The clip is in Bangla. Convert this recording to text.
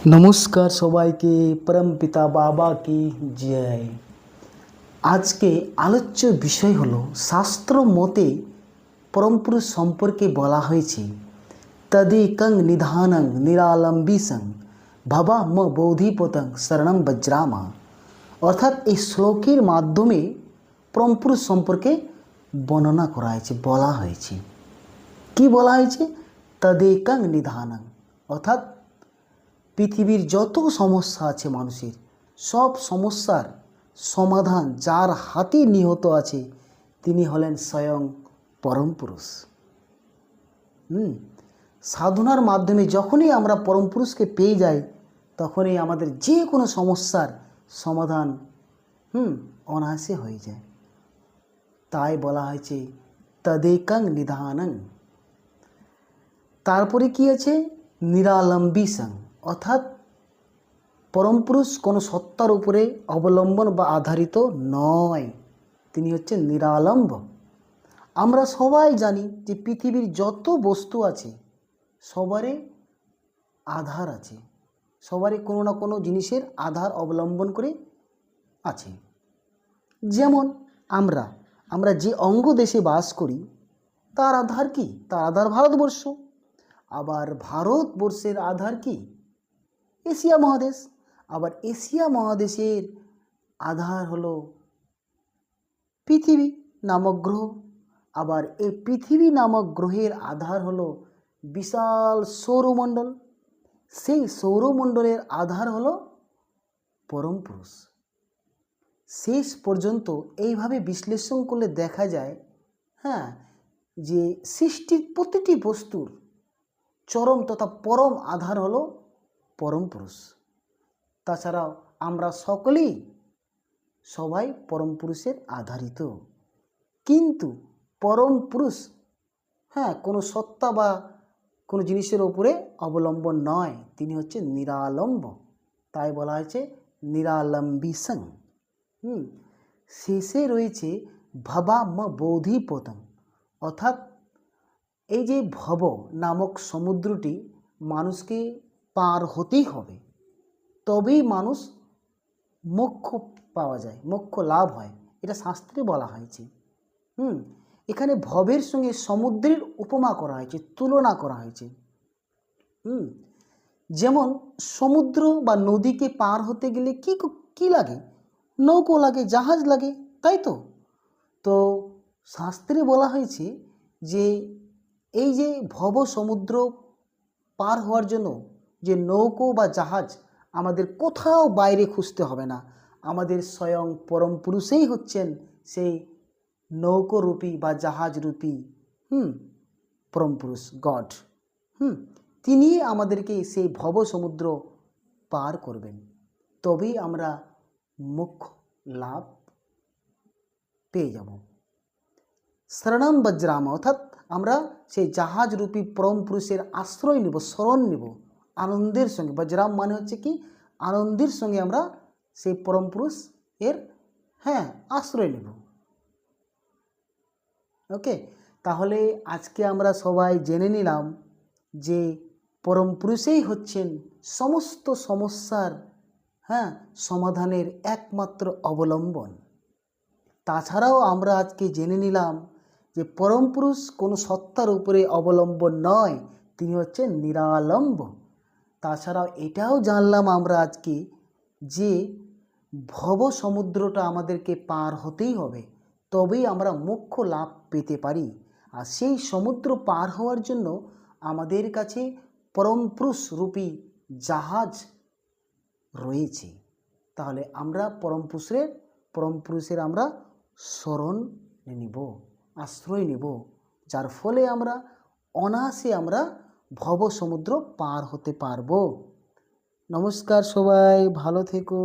নমস্কার সবাইকে পরম পিতা বাবা কি জয় আজকে আলোচ্য বিষয় হলো শাস্ত্র মতে পরমপুরুষ সম্পর্কে বলা হয়েছে তদেকং নিধানং নিরালম্বিসং ভবা ম বৌধিপতং শরণম বজ্রামা অর্থাৎ এই শ্লোকের মাধ্যমে পরমপুরুষ সম্পর্কে বর্ণনা করা হয়েছে বলা হয়েছে কি বলা হয়েছে তদেকং নিধানং অর্থাৎ পৃথিবীর যত সমস্যা আছে মানুষের, সব সমস্যার সমাধান যার হাতে নিহত আছে তিনি হলেন স্বয়ং পরম পুরুষ। হুম, সাধনার মাধ্যমে যখনই আমরা পরম পুরুষকে পেয়ে যাই, তখনই আমাদের যে কোনো সমস্যার সমাধান, হুম, অনায়াসে হয়ে যায়। তাই বলা হয়েছে, তদেকং নিধানং। তারপরে কি আছে? নিরালম্বী সং। অর্থাৎ পরমপুরুষ কোনো সত্তার উপরে অবলম্বন বা আধারিত নয়। তিনি হচ্ছেন নিরালম্ব। আমরা সবাই জানি যে পৃথিবীর যত বস্তু আছে সবারই আধার আছে। সবারই কোনো না কোনো জিনিসের আধার অবলম্বন করে আছে। যেমন আমরা আমরা যে অঙ্গ দেশে বাস করি, তার আধার কি? তার আধার ভারতবর্ষ। আবার ভারতবর্ষের আধার কি? এশিয়া মহাদেশ। আবার এশিয়া মহাদেশের আধার হলো পৃথিবী নামক গ্রহ। আবার এই পৃথিবী নামক গ্রহের আধার হলো বিশাল সৌরমণ্ডল। সেই সৌরমণ্ডলের আধার হলো পরম পুরুষ। শেষ পর্যন্ত এইভাবে বিশ্লেষণ করলে দেখা যায় হ্যাঁ যে সৃষ্টির প্রতিটি বস্তুর চরম তথা পরম আধার হলো পরম পুরুষ। তাছাড়াও আমরা সকলেই সবাই পরম পুরুষের আধারিত। কিন্তু পরম পুরুষ হ্যাঁ কোনো সত্তা বা কোনো জিনিসের ওপরে অবলম্বন নয়। তিনি হচ্ছে নিরালম্ব। তাই বলা হয়েছে নিরালম্বী সং হুম, শেষে রয়েছে ভবা ম বোধিপতং অর্থাৎ এই যে ভব নামক সমুদ্রটি মানুষকে পার হতেই হবে। তবেই মানুষ মোক্ষ পাওয়া যায়, মোক্ষ লাভ হয়। এটা শাস্ত্রে বলা হয়েছে। হুম? এখানে ভবের সঙ্গে সমুদ্রের উপমা করা হয়েছে, তুলনা করা হয়েছে। হুম? যেমন সমুদ্র বা নদীকে পার হতে গেলে কি কি লাগে? নৌকো লাগে, জাহাজ লাগে, তাই তো? তো শাস্ত্রে বলা হয়েছে যে, এই যে ভব সমুদ্র পার হওয়ার জন্য যে নৌকো বা জাহাজ আমাদের কোথাও বাইরে খুঁজতে হবে না। আমাদের স্বয়ং পরম পুরুষেই হচ্ছেন সেই নৌকোরূপী বা জাহাজরূপী, হুম, পরম পুরুষ গড। হুম, তিনি আমাদেরকে সেই ভব সমুদ্র পার করবেন। তবেই আমরা মুখ্য লাভ পেয়ে যাব। শরণম বজ্রাম, অর্থাৎ আমরা সেই জাহাজরূপী পরম পুরুষের আশ্রয় নেব শরণ নেব। আনন্দের সঙ্গে, বজ্রাম মানে হচ্ছে কি, আনন্দের সঙ্গে আমরা সেই পরম পুরুষ এর হ্যাঁ আশ্রয় নেব। ওকে তাহলে আজকে আমরা সবাই জেনে নিলাম যে পরম পুরুষেই হচ্ছেন সমস্ত সমস্যার হ্যাঁ সমাধানের একমাত্র অবলম্বন। তাছাড়াও আমরা আজকে জেনে নিলাম যে পরম পুরুষ কোনো সত্তার উপরে অবলম্বন নয়, তিনি হচ্ছেন নিরালম্ব। তাছাড়াও এটাও জানলাম আমরা আজকে যে ভব সমুদ্রটা আমাদেরকে পার হতেই হবে, তবেই আমরা মুখ্য লাভ পেতে পারি। আর সেই সমুদ্র পার হওয়ার জন্য আমাদের কাছে পরম পুরুষ রূপী জাহাজ রয়েছে। তাহলে আমরা পরম পুরুষের পরম পুরুষের আমরা স্মরণ নিব, আশ্রয় নেব। যার ফলে আমরা অনায়াসে আমরা ভব সমুদ্র পার হতে পারব। নমস্কার সবাই ভালো থেকো।